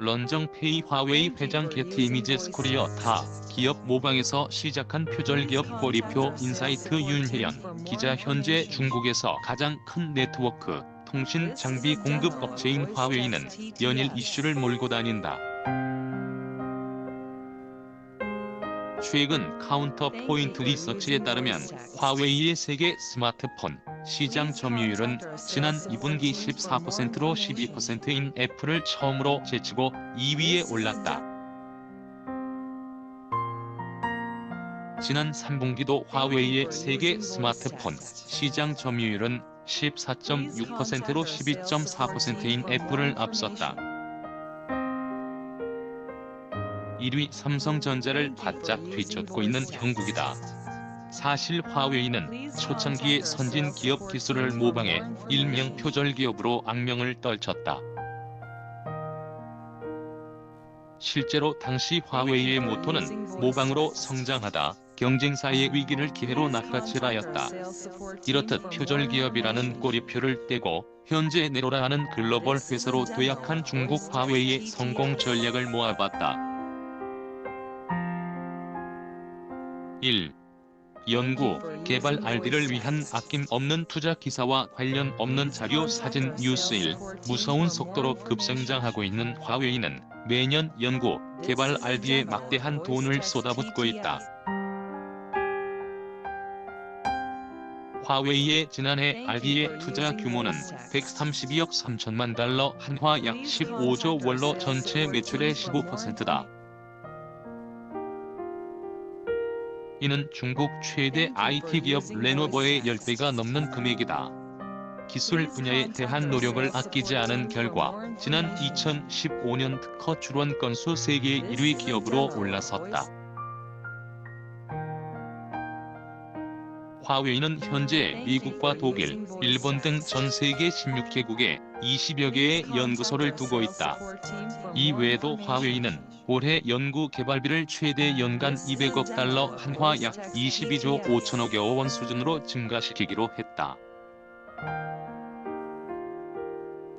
런정페이 화웨이 회장 게티 이미지스 코리아 타 기업 모방에서 시작한 표절기업 꼬리표 인사이트 윤혜연 기자 현재 중국에서 가장 큰 네트워크 통신 장비 공급 업체인 화웨이는 연일 이슈를 몰고 다닌다. 최근 카운터 포인트 리서치에 따르면 화웨이의 세계 스마트폰 시장 점유율은 지난 2분기 14%로 12%인 애플을 처음으로 제치고 2위에 올랐다. 지난 3분기도 화웨이의 세계 스마트폰 시장 점유율은 14.6%로 12.4%인 애플을 앞섰다. 1위 삼성전자를 바짝 뒤쫓고 있는 형국이다. 사실 화웨이는 초창기의 선진 기업 기술을 모방해 일명 표절 기업으로 악명을 떨쳤다. 실제로 당시 화웨이의 모토는 모방으로 성장하다 경쟁사의 위기를 기회로 낚아채라였다. 이렇듯 표절 기업이라는 꼬리표를 떼고 현재 네로라는 글로벌 회사로 도약한 중국 화웨이의 성공 전략을 모아봤다. 1. 연구, 개발 RD를 위한 아낌없는 투자 기사와 관련 없는 자료 사진 뉴스 1. 무서운 속도로 급성장하고 있는 화웨이는 매년 연구, 개발 RD에 막대한 돈을 쏟아붓고 있다. 화웨이의 지난해 RD의 투자 규모는 132억 3천만 달러 한화 약 15조 원로 전체 매출의 15%다. 이는 중국 최대 IT 기업 레노버의 10배가 넘는 금액이다. 기술 분야에 대한 노력을 아끼지 않은 결과 지난 2015년 특허 출원 건수 세계 1위 기업으로 올라섰다. 화웨이는 현재 미국과 독일, 일본 등 전 세계 16개국에 20여 개의 연구소를 두고 있다. 이 외에도 화웨이는 올해 연구 개발비를 최대 연간 200억 달러 한화 약 22조 5천억 여 원 수준으로 증가시키기로 했다.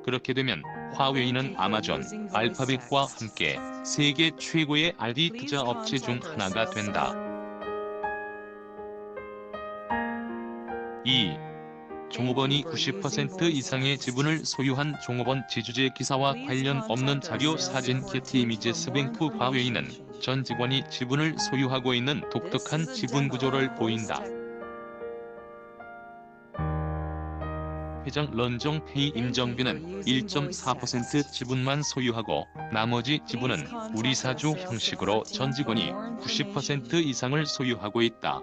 그렇게 되면 화웨이는 아마존, 알파벳과 함께 세계 최고의 RD 투자 업체 중 하나가 된다. 2. 종업원이 90% 이상의 지분을 소유한 종업원 지주제 기사와 관련 없는 자료 사진 게티 이미지 스 뱅크 화웨이는 전 직원이 지분을 소유하고 있는 독특한 지분 구조를 보인다. 회장 런정페이 임정빈은 1.4% 지분만 소유하고 나머지 지분은 우리사주 형식으로 전 직원이 90% 이상을 소유하고 있다.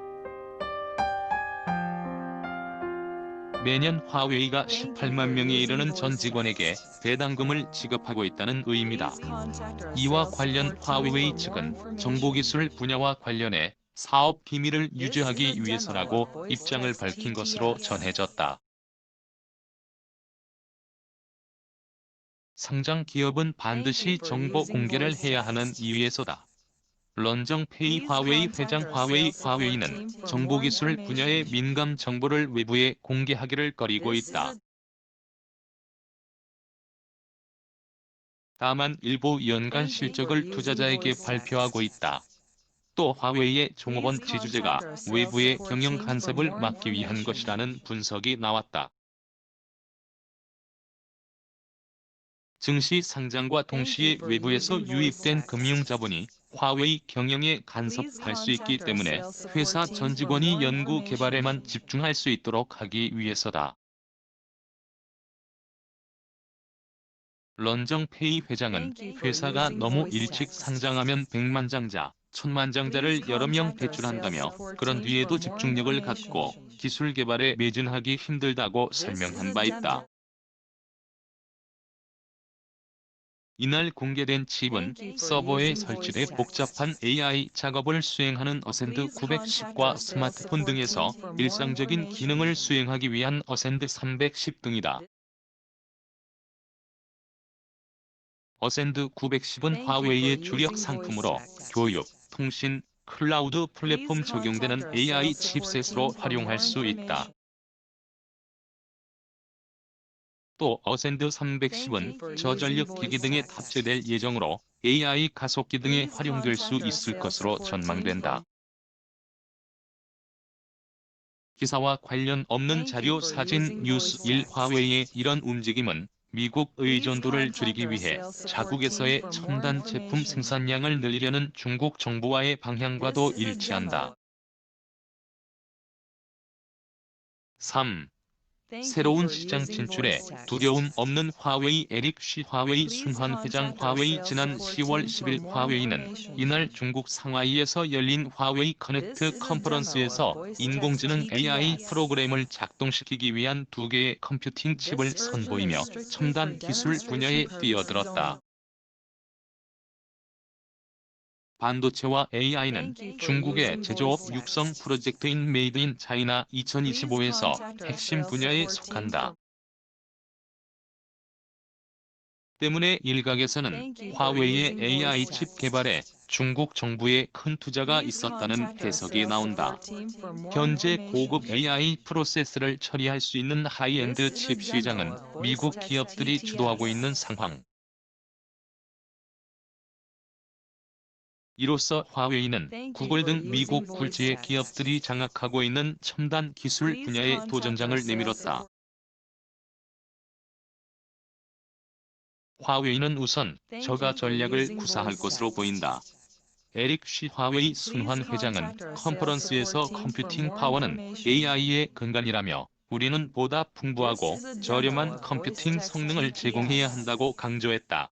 매년 화웨이가 18만 명에 이르는 전 직원에게 배당금을 지급하고 있다는 의미다. 이와 관련 화웨이 측은 정보기술 분야와 관련해 사업 비밀을 유지하기 위해서라고 입장을 밝힌 것으로 전해졌다. 상장 기업은 반드시 정보 공개를 해야 하는 이유에서다. 런정페이 화웨이 회장 화웨이 화웨이는 정보기술 분야의 민감 정보를 외부에 공개하기를 꺼리고 있다. 다만 일부 연간 실적을 투자자에게 발표하고 있다. 또 화웨이의 종업원 지주제가 외부의 경영 간섭을 막기 위한 것이라는 분석이 나왔다. 증시 상장과 동시에 외부에서 유입된 금융자본이 화웨이 경영에 간섭할 수 있기 때문에 회사 전 직원이 연구 개발에만 집중할 수 있도록 하기 위해서다. 런정페이 회장은 회사가 너무 일찍 상장하면 백만장자, 천만장자를 여러 명 배출한다며 그런 뒤에도 집중력을 갖고 기술 개발에 매진하기 힘들다고 설명한 바 있다. 이날 공개된 칩은 서버에 설치돼 복잡한 AI 작업을 수행하는 어센드 910과 스마트폰 등에서 일상적인 기능을 수행하기 위한 어센드 310 등이다. 어센드 910은 화웨이의 주력 상품으로 교육, 통신, 클라우드 플랫폼 적용되는 AI 칩셋으로 활용할 수 있다. 또 어센드 310은 저전력 기기 등에 탑재될 예정으로 AI 가속기 등에 활용될 수 있을 것으로 전망된다. 기사와 관련 없는 자료 사진 뉴스 1 화웨이의 이런 움직임은 미국 의존도를 줄이기 위해 자국에서의 첨단 제품 생산량을 늘리려는 중국 정부와의 방향과도 일치한다. 3. 새로운 시장 진출에 두려움 없는 화웨이 에릭 쉬 화웨이 순환 회장 화웨이 지난 10월 10일 화웨이는 이날 중국 상하이에서 열린 화웨이 커넥트 컨퍼런스에서 인공지능 AI 프로그램을 작동시키기 위한 두 개의 컴퓨팅 칩을 선보이며 첨단 기술 분야에 뛰어들었다. 반도체와 AI는 중국의 제조업 육성 프로젝트인 메이드 인 차이나 2025에서 핵심 분야에 속한다. 때문에 일각에서는 화웨이의 AI 칩 개발에 중국 정부의 큰 투자가 있었다는 해석이 나온다. 현재 고급 AI 프로세스를 처리할 수 있는 하이엔드 칩 시장은 미국 기업들이 주도하고 있는 상황. 이로써 화웨이는 구글 등 미국 굴지의 기업들이 장악하고 있는 첨단 기술 분야에 도전장을 내밀었다. 화웨이는 우선 저가 전략을 구사할 것으로 보인다. 에릭 쉬 화웨이 순환 회장은 컨퍼런스에서 컴퓨팅 파워는 AI의 근간이라며 우리는 보다 풍부하고 저렴한 컴퓨팅 성능을 제공해야 한다고 강조했다.